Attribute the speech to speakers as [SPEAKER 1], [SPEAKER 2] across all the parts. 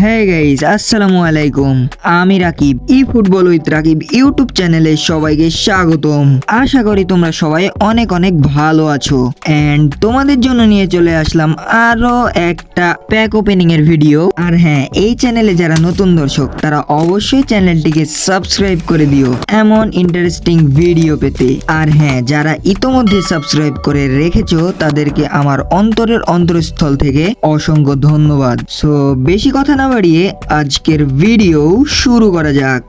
[SPEAKER 1] হ্যাঁ গাইস আসসালামু আলাইকুম। আমি Rakib e football with Rakib YouTube চ্যানেলে সবাইকে স্বাগতম। আশা করি তোমরা সবাই অনেক অনেক ভালো আছো। এন্ড তোমাদের জন্য নিয়ে চলে আসলাম আরও একটা প্যাক ওপেনিং এর ভিডিও আর হ্যাঁ এই চ্যানেলে যারা নতুন দর্শক, তারা অবশ্যই চ্যানেলটিকে সাবস্ক্রাইব করে দিও এমন ইন্টারেস্টিং ভিডিও পেতে। আর হ্যাঁ যারা ইতোমধ্যে সাবস্ক্রাইব করে রেখেছো, তাদেরকে আমার অন্তরের অন্তরস্থল থেকে অসংখ্য ধন্যবাদ। সো বেশি কথা না বাড়িয়ে আজকের ভিডিও শুরু করা যাক।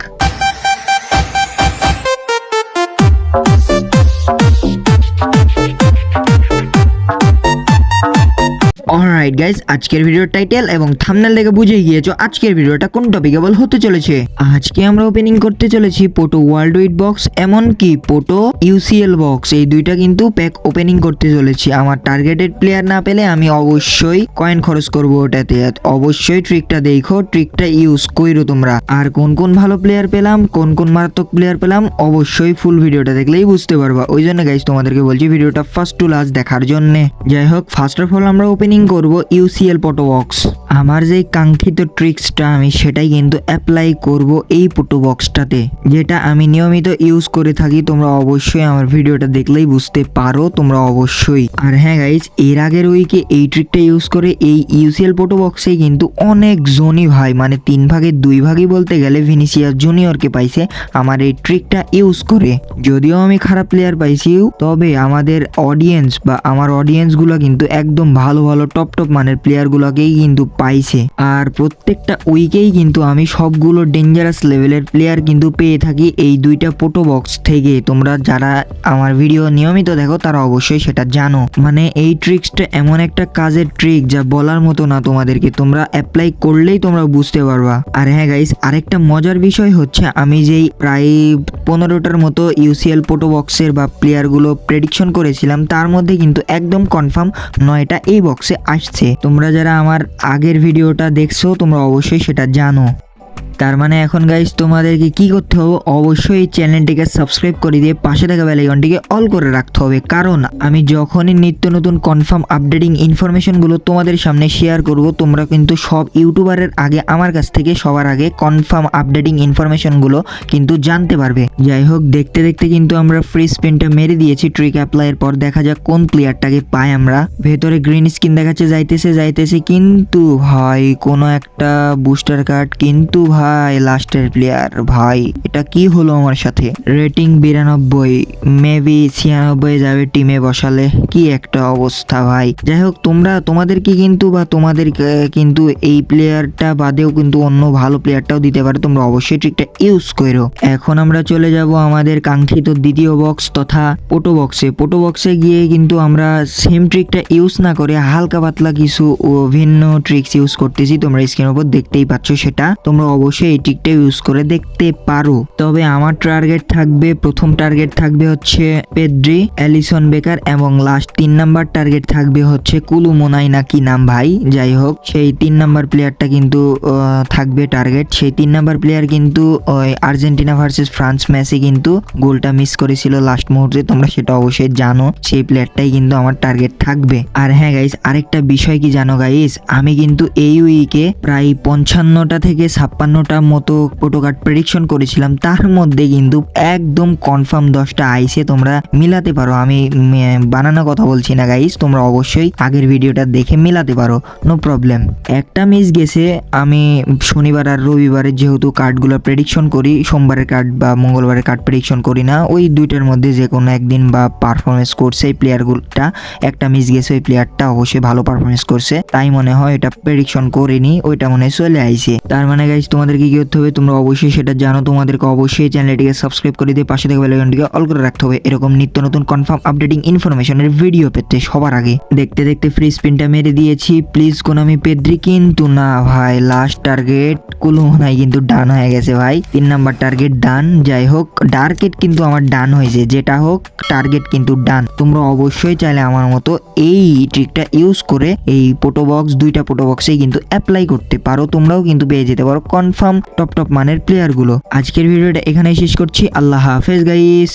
[SPEAKER 1] অলরাইট গাইস আজকের ভিডিওর টাইটেল এবং থাম্বনেল দেখে বুঝে গিয়েছো আজকের ভিডিওটা কোন টপিকেবল হতে চলেছে। আজকে আমরা ওপেনিং করতে চলেছি পোটো ওয়ার্ল্ড উইড বক্স এমনকি পোটো ইউসিএল বক্স এই দুইটা কিন্তু প্যাক ওপেনিং করতে চলেছি। আমার টার্গেটেড প্লেয়ার না পেলে আমি অবশ্যই কয়েন খরচ করব ওটাতে। অবশ্যই ট্রিকটা দেখো ট্রিকটা ইউজ কইরো তোমরা। আর কোন কোন ভালো প্লেয়ার পেলাম, কোন কোন মারাত্মক প্লেয়ার পেলাম, অবশ্যই ফুল ভিডিওটা দেখলেই বুঝতে পারবা। ওই জন্য গাইস তোমাদেরকে বলছি ভিডিওটা ফার্স্ট টু লাস্ট দেখার জন্য। যাই হোক ফার্স্ট অফ অল আমরা ওপেনিং করব ইউসিএল বক্স আমার যে কাঙ্ক্ষিত ট্রিক্সটা আমি সেটাই কিন্তু অ্যাপ্লাই করব এই বক্সটাতে যেটা আমি নিয়মিত ইউজ করে থাকি, তোমরা অবশ্যই আমার ভিডিওটা দেখলেই বুঝতে পারো, তোমরা অবশ্যই। আর হ্যাঁ গাইজ এর আগের উইকে এই ট্রিকটা ইউজ করে এই ইউসিএল বক্সে কিন্তু অনেক জনই ভাই মানে তিন ভাগের দুই ভাগই বলতে গেলে ভিনিসিয়াস জুনিয়রকে পাইছে আমার এই ট্রিকটা ইউজ করে। যদিও আমি খারাপ প্লেয়ার পাইছি, তবে আমাদের অডিয়েন্স বা আমার অডিয়েন্সগুলো কিন্তু একদম ভালো ভালো টপ টপ মানের প্লেয়ার গুলোকেই কিন্তু পাইছে। আর প্রত্যেকটা উইকেই কিন্তু আমি সবগুলো ডেঞ্জারাস লেভেলের প্লেয়ার কিন্তু পেয়ে থাকি এই দুইটা পোটো বক্স থেকে। তোমরা যারা আমার ভিডিও নিয়মিত দেখো, তারা অবশ্যই সেটা জানো। মানে এই ট্রিক্সটা এমন একটা কাজের ট্রিক যা বলার মতো না তোমাদেরকে। তোমরা অ্যাপ্লাই করলেই তোমরা বুঝতে পারবা। আর হ্যাঁ গাইস আরেকটা মজার বিষয় হচ্ছে, আমি যেই প্রায় পনেরোটার মতো ইউসিএল পোটো বক্সের বা প্লেয়ারগুলো প্রেডিকশন করেছিলাম, তার মধ্যে কিন্তু একদম কনফার্ম নয়টা এই বক্সে আসছে। তোমরা যারা আমার আগের ভিডিওটা দেখছ তোমরা অবশ্যই সেটা জানো। তার মানে এখন গাইস তোমাদেরকে কি করতে হবে? অবশ্যই চ্যানেলটিকে সাবস্ক্রাইব করে দিয়ে পাশে থাকা বেলাইকনটিকে অল করে রাখতে হবে। কারণ আমি যখনই নিত্য নতুন কনফার্ম আপডেটিং ইনফরমেশনগুলো তোমাদের সামনে শেয়ার করব, তোমরা কিন্তু সব ইউটিউবারের আগে আমার কাছ থেকে সবার আগে কনফার্ম আপডেটিং ইনফরমেশনগুলো কিন্তু জানতে পারবে। যাই হোক, দেখতে দেখতে কিন্তু আমরা ফ্রি স্পিনটা মেরে দিয়েছি। ট্রিক অ্যাপ্লাইয়ের পর দেখা যাক কোন প্লেয়ারটাকে পাই আমরা। ভেতরে গ্রিন স্কিন দেখাচ্ছে, যাইতেছে যাইতেছে, কিন্তু ভাই, কোনো একটা বুস্টার কার্ড কিন্তু ভাই লাস্টের প্লেয়ার ভাই, এটা কি হলো আমার সাথে? রেটিং বিরানব্বই মেবি ছিয়ানব্বই যাবে টিমে বসালে। কি একটা অবস্থা ভাই। যাই হোক, তোমরা, তোমাদেরকে কিন্তু বা তোমাদের কিন্তু এই প্লেয়ারটা বাদেও কিন্তু অন্য ভালো প্লেয়ারটাও দিতে পারে। তোমরা অবশ্যই ট্রিকটা ইউজ করো। এখন আমরা চলে যাব আমাদের কাঙ্ক্ষিত দ্বিতীয় বক্স তথা পোটো বক্সে পোটো বক্সে গিয়ে কিন্তু আমরা সেম ট্রিকটা ইউজ না করে হালকা পাতলা কিছু ভিন্ন ট্রিক্স ইউজ করতেছি। তোমরা স্ক্রিনের উপর দেখতেই পাচ্ছ সেটা। তোমরা অবশ্যই এই ট্রিকটা ইউজ করে দেখতে পারো। তবে আমার টার্গেট থাকবে, প্রথম টার্গেট থাকবে হচ্ছে পেদ্রি, অ্যালিসন বেকার এবং লাস্ট তিন নাম্বার টার্গেট থাকবে হচ্ছে কুলু মোনাই না কি নাম ভাই? যাই হোক, সেই তিন নাম্বার প্লেয়ারটা কিন্তু থাকবে টার্গেট সেই তিন নাম্বার প্লেয়ার কিন্তু ওই আর্জেন্টিনা ভার্সেস ফ্রান্স ম্যাচে কিন্তু গোলটা মিস করেছিল লাস্ট মুহূর্তে, তোমরা সেটা অবশ্যই জানো। সেই প্লেয়ারটাই কিন্তু আমার টার্গেট থাকবে। আর হ্যাঁ গাইস আরেকটা বিষয় কি জানো গাইস আমি কিন্তু এই উইকে প্রায় পঞ্চান্নটা থেকে ছাপ্পান্নটা মতো ফটো কার্ড প্রেডিকশন করেছিলাম, তার মধ্যে কিন্তু একদম কনফার্ম দশটা আইসে তোমরা মিলাতে পারো। আমি বানানো কথা বলছি না গাইস তোমরা অবশ্যই আগের ভিডিওটা দেখে মিলাতে পারো নো প্রবলেম একটা মিস গেছে, আমি শনিবার আর রবিবারে যেহেতু কার্ডগুলো প্রেডিকশন করি, সোমবারের কার্ড বা মঙ্গলবারের কার্ড প্রেডিকশন করি না, ওই দুইটার মধ্যে যে কোনো একদিন বা পারফরমেন্স করছে এই প্লেয়ারগুলোটা একটা মিস গেছে, ওই প্লেয়ারটা অবশ্যই ভালো পারফরমেন্স করছে, তাই মনে হয় এটা প্রেডিকশন করিনি, ওইটা মনে হয় চলে আইছে। তার মানে গাইজ তোমাদেরকে কি করতে হবে, তোমরা অবশ্যই সেটা জানো। তোমাদেরকে অবশ্যই চ্যানেলটিকে সাবস্ক্রাইব করে দিয়ে পাশে থেকে বেলাইকনটিকে অল করে রাখতে হবে। এরকম নিত্য নতুন কনফার্ম আপডেটিং ইনফরমেশনের ভিডিও পেতে সবার আগে। দেখতে দেখতে ফ্রি স্পিনটা মেরে দিয়েছি। প্লিজ কোন আমি পেদ্রি কিন্তু না ভাই লাস্ট টার্গেট কুলুমনাই কিন্তু ডান হয়ে গেছে ভাই। তিন নাম্বার টার্গেট ডান যাই হোক ডার্কেট কিন্তু আমার ডান হয়েছে। যেটা হোক টার্গেট কিন্তু ডান তোমরা অবশ্যই চাইলে আমার মতো এই ট্রিকটা ইউজ করে এই পোটো বক্স দুইটা পোটো বক্সেই কিন্তু অ্যাপ্লাই করতে পারো। তোমরাও কিন্তু পেয়ে যেতে পারো কনফার্ম টপ টপ মানের প্লেয়ারগুলো আজকের ভিডিওটা এখানেই শেষ করছি। আল্লাহ হাফেজ গাইস